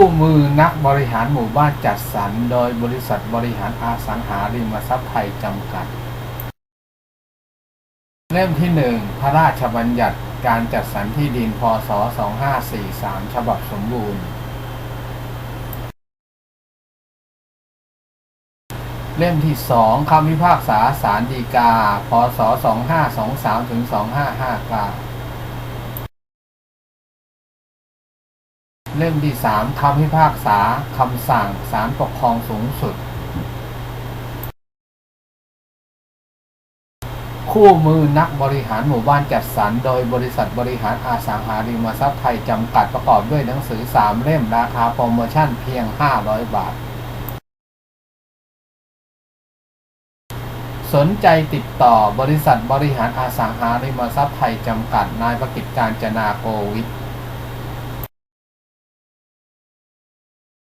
คู่มือนักบริหารหมู่บ้านจัดสรร โดยบริษัทบริหารอสังหาริมทรัพย์ไทยจำกัด เล่มที่หนึ่งพระราชบัญญัติการจัดสรรที่ดินพศ 2543 ฉบับสมบูรณ์ เล่มที่สองคำพิพากษาสารดีกา พศ 2523 ถึง 2559 เล่มที่สามคำพิพากษาคำสั่งศาลปกครองสูงสุด คู่มือนักบริหารหมู่บ้านจัดสรรโดยบริษัทบริหารอาสังหาริมทรัพย์ไทยจำกัดประกอบด้วยหนังสือ 3 เล่มราคาโปรโมชั่นเพียง 500 บาท สนใจติดต่อบริษัทบริหารอาสังหาริมทรัพย์ไทยจำกัดนายประกิจการจนาโกวิทย์